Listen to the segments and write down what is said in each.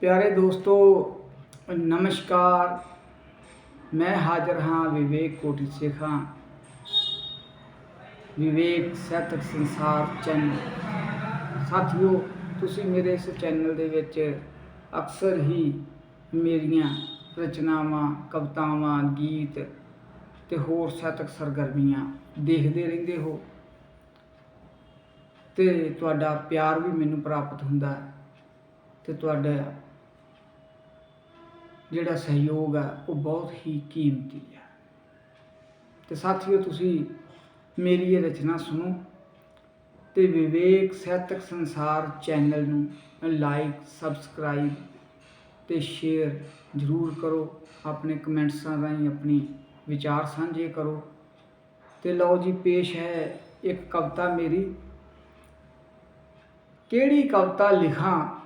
ਪਿਆਰੇ ਦੋਸਤੋ, ਨਮਸਕਾਰ। ਮੈਂ ਹਾਜ਼ਰ ਹਾਂ ਵਿਵੇਕ ਕੋਟੀ ਸੇਖਾਂ ਵਿਵੇਕ ਸਾਹਿਤਕ ਸੰਸਾਰ ਚੈਨਲ। ਸਾਥੀਓ, ਤੁਸੀਂ ਮੇਰੇ ਇਸ ਚੈਨਲ ਦੇ ਵਿੱਚ ਅਕਸਰ ਹੀ ਮੇਰੀਆਂ ਰਚਨਾਵਾਂ, ਕਵਿਤਾਵਾਂ, ਗੀਤ ਤੇ ਹੋਰ ਸਾਹਿਤਕ ਸਰਗਰਮੀਆਂ ਦੇਖਦੇ ਰਹਿੰਦੇ ਹੋ। ਤੇ ਤੁਹਾਡਾ ਪਿਆਰ ਵੀ ਮੈਨੂੰ ਪ੍ਰਾਪਤ ਹੁੰਦਾ ਹੈ ਤੇ ਤੁਹਾਡਾ ਜਿਹੜਾ ਸਹਿਯੋਗ ਹੈ, ਉਹ ਬਹੁਤ ਹੀ ਕੀਮਤੀ ਹੈ। ਤੇ ਸਾਥੀਓ, ਤੁਸੀਂ ਮੇਰੀ ਇਹ ਰਚਨਾ ਸੁਣੋ ਤੇ ਵਿਵੇਕ ਸਾਹਿਤਕ ਸੰਸਾਰ ਚੈਨਲ ਨੂੰ ਲਾਈਕ ਸਬਸਕ੍ਰਾਈਬ ਤੇ ਸ਼ੇਅਰ ਜ਼ਰੂਰ ਕਰੋ। ਆਪਣੇ ਕਮੈਂਟਸਾਂ ਰਾਹੀਂ ਆਪਣੀ ਵਿਚਾਰ ਸਾਂਝੇ ਕਰੋ। ਤੇ ਲਓ ਜੀ, ਪੇਸ਼ ਹੈ ਇੱਕ ਕਵਿਤਾ ਮੇਰੀ। ਕਿਹੜੀ ਕਵਿਤਾ ਲਿਖਾਂ,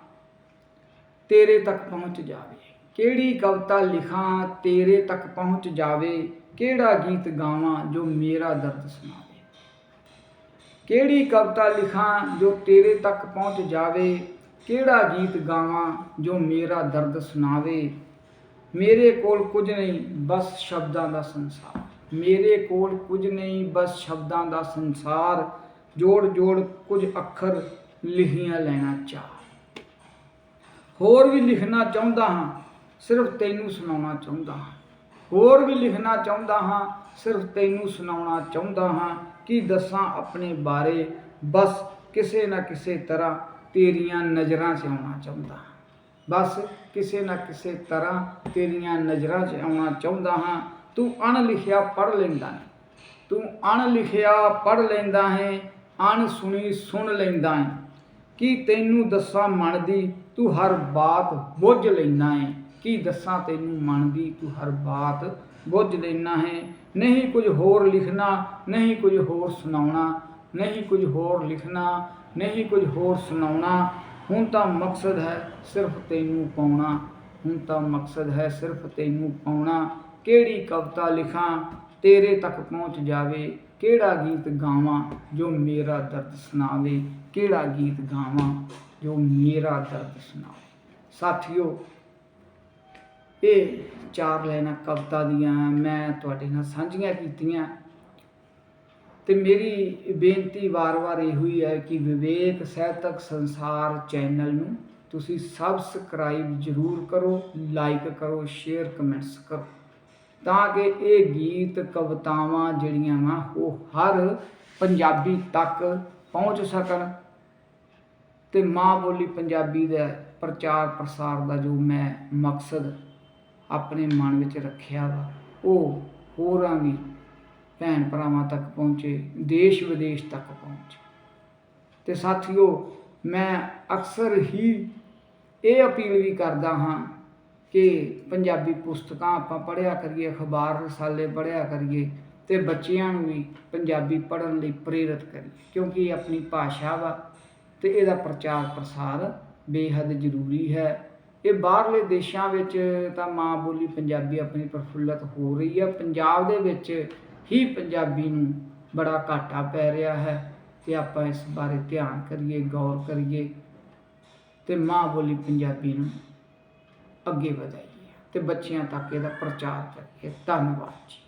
ਤੇਰੇ ਤੱਕ ਪਹੁੰਚ ਜਾਵੇ। ਕਿਹੜੀ ਕਵਿਤਾ ਲਿਖਾਂ ਤੇਰੇ ਤੱਕ ਪਹੁੰਚ ਜਾਵੇ? ਕਿਹੜਾ ਗੀਤ ਗਾਵਾਂ ਜੋ ਮੇਰਾ ਦਰਦ ਸੁਣਾਵੇ? ਕਿਹੜੀ ਕਵਿਤਾ ਲਿਖਾਂ ਜੋ ਤੇਰੇ ਤੱਕ ਪਹੁੰਚ ਜਾਵੇ? ਕਿਹੜਾ ਗੀਤ ਗਾਵਾਂ ਜੋ ਮੇਰਾ ਦਰਦ ਸੁਣਾਵੇ? ਮੇਰੇ ਕੋਲ ਕੁਝ ਨਹੀਂ, ਬਸ ਸ਼ਬਦਾਂ ਦਾ ਸੰਸਾਰ। ਮੇਰੇ ਕੋਲ ਕੁਝ ਨਹੀਂ, ਬਸ ਸ਼ਬਦਾਂ ਦਾ ਸੰਸਾਰ। ਜੋੜ ਜੋੜ ਕੁਝ ਅੱਖਰ ਲਿਖੀਆਂ ਲੈਣਾ ਚਾਹ। ਹੋਰ ਵੀ ਲਿਖਣਾ ਚਾਹੁੰਦਾ ਹਾਂ। ਸਿਰਫ ਤੈਨੂੰ ਸੁਣਾਉਣਾ ਚਾਹੁੰਦਾ ਹਾਂ। ਹੋਰ ਵੀ ਲਿਖਣਾ ਚਾਹੁੰਦਾ ਹਾਂ, ਸਿਰਫ ਤੈਨੂੰ ਸੁਣਾਉਣਾ ਚਾਹੁੰਦਾ ਹਾਂ ਕਿ ਦੱਸਾਂ ਆਪਣੇ ਬਾਰੇ। ਬਸ ਕਿਸੇ ਨਾ ਕਿਸੇ ਤਰ੍ਹਾਂ ਤੇਰੀਆਂ ਨਜ਼ਰਾਂ 'ਚ ਆਉਣਾ ਚਾਹੁੰਦਾ ਹਾਂ। ਬਸ ਕਿਸੇ ਨਾ ਕਿਸੇ ਤਰ੍ਹਾਂ ਤੇਰੀਆਂ ਨਜ਼ਰਾਂ 'ਚ ਆਉਣਾ ਚਾਹੁੰਦਾ ਹਾਂ। ਤੂੰ ਅਣ ਲਿਖਿਆ ਪੜ ਲੈਂਦਾ ਹੈ। ਤੂੰ ਅਣ ਲਿਖਿਆ ਪੜ ਲੈਂਦਾ ਹੈ ਅਣ ਸੁਣੀ ਸੁਣ ਲੈਂਦਾ ਹੈ। ਕੀ ਤੈਨੂੰ ਦੱਸਾਂ ਮਨ ਦੀ? ਤੂੰ ਹਰ ਬਾਤ ਬੁੱਝ ਲੈਂਦਾ ਹੈ। ਕੀ ਦੱਸਾਂ ਤੈਨੂੰ ਮਨ ਦੀ ਤੂੰ ਹਰ ਬਾਤ ਬੁੱਝ ਲੈਣਾ ਹੈ। ਨਹੀਂ ਕੁਝ ਹੋਰ ਲਿਖਣਾ, ਨਹੀਂ ਕੁਝ ਹੋਰ ਸੁਣਾਉਣਾ, ਨਹੀਂ ਕੁਝ ਹੋਰ ਲਿਖਣਾ, ਨਹੀਂ ਕੁਝ ਹੋਰ ਸੁਣਾਉਣਾ। ਹੁਣ ਤਾਂ ਮਕਸਦ ਹੈ ਸਿਰਫ ਤੈਨੂੰ ਪਾਉਣਾ। ਹੁਣ ਤਾਂ ਮਕਸਦ ਹੈ ਸਿਰਫ ਤੈਨੂੰ ਪਾਉਣਾ। ਕਿਹੜੀ ਕਵਿਤਾ ਲਿਖਾਂ, ਤੇਰੇ ਤੱਕ ਪਹੁੰਚ ਜਾਵੇ। ਕਿਹੜਾ ਗੀਤ ਗਾਵਾਂ, ਜੋ ਮੇਰਾ ਦਰਦ ਸੁਣਾਵੇ। ਕਿਹੜਾ ਗੀਤ ਗਾਵਾਂ, ਜੋ ਮੇਰਾ ਦਰਦ ਸੁਣਾਵੇ। ਸਾਥੀਓ ਇਹ ਚਾਰ ਲਾਈਨਾਂ ਕਵਿਤਾ ਦੀਆਂ ਮੈਂ ਤੁਹਾਡੇ ਨਾਲ ਸਾਂਝੀਆਂ ਕੀਤੀਆਂ। ਤੇ ਮੇਰੀ ਬੇਨਤੀ ਵਾਰ-ਵਾਰ ਇਹੋ ਹੀ ਹੈ ਕਿ ਵਿਵੇਕ ਸਾਹਿਤਕ ਸੰਸਾਰ ਚੈਨਲ ਨੂੰ ਤੁਸੀਂ ਸਬਸਕ੍ਰਾਈਬ ਜ਼ਰੂਰ ਕਰੋ ਲਾਈਕ ਕਰੋ ਸ਼ੇਅਰ ਕਮੈਂਟਸ ਕਰੋ, ਤਾਂ ਕਿ ਇਹ ਗੀਤ ਕਵਿਤਾਵਾਂ ਜਿਹੜੀਆਂ ਵਾ ਉਹ ਹਰ ਪੰਜਾਬੀ ਤੱਕ ਪਹੁੰਚ ਸਕਣ। ਤੇ ਮਾਂ ਬੋਲੀ ਪੰਜਾਬੀ ਦਾ ਪ੍ਰਚਾਰ ਪ੍ਰਸਾਰ ਦਾ ਜੋ ਮੈਂ ਮਕਸਦ ਆਪਣੇ ਮਨ ਵਿੱਚ ਰੱਖਿਆ ਵਾ। ਉਹ ਹੋਰਾਂ ਵੀ ਭੈਣ ਭਰਾਵਾਂ ਤੱਕ ਪਹੁੰਚੇ, ਦੇਸ਼ ਵਿਦੇਸ਼ ਤੱਕ ਪਹੁੰਚੇ। ਤੇ ਸਾਥੀਓ, ਮੈਂ ਅਕਸਰ ਹੀ ਇਹ ਅਪੀਲ ਵੀ ਕਰਦਾ ਹਾਂ ਕਿ ਪੰਜਾਬੀ ਪੁਸਤਕਾਂ ਆਪਾਂ ਪੜ੍ਹਿਆ ਕਰੀਏ, ਅਖਬਾਰ, ਰਸਾਲੇ ਪੜ੍ਹਿਆ ਕਰੀਏ ਤੇ ਬੱਚਿਆਂ ਨੂੰ ਵੀ ਪੰਜਾਬੀ ਪੜ੍ਹਨ ਲਈ ਪ੍ਰੇਰਿਤ ਕਰੀਏ। ਕਿਉਂਕਿ ਇਹ ਆਪਣੀ ਭਾਸ਼ਾ ਵਾ ਤੇ ਇਹਦਾ ਪ੍ਰਚਾਰ ਪ੍ਰਸਾਰ ਬੇਹੱਦ ਜ਼ਰੂਰੀ ਹੈ। ਇਹ ਬਾਹਰਲੇ ਦੇਸ਼ਾਂ ਵਿੱਚ ਤਾਂ ਮਾਂ ਬੋਲੀ ਪੰਜਾਬੀ ਆਪਣੀ ਪ੍ਰਫੁੱਲਤ ਹੋ ਰਹੀ ਹੈ ਪੰਜਾਬ ਦੇ ਵਿੱਚ ਹੀ ਪੰਜਾਬੀ ਨੂੰ ਬੜਾ ਘਾਟਾ ਪੈ ਰਿਹਾ ਹੈ ਤੇ ਆਪਾਂ ਇਸ ਬਾਰੇ ਧਿਆਨ ਕਰੀਏ, ਗੌਰ ਕਰੀਏ ਤੇ ਮਾਂ ਬੋਲੀ ਪੰਜਾਬੀ ਨੂੰ ਅੱਗੇ ਵਧਾਈਏ ਤੇ ਬੱਚਿਆਂ ਤੱਕ ਇਹਦਾ ਪ੍ਰਚਾਰ ਕਰੀਏ। ਧੰਨਵਾਦ ਜੀ।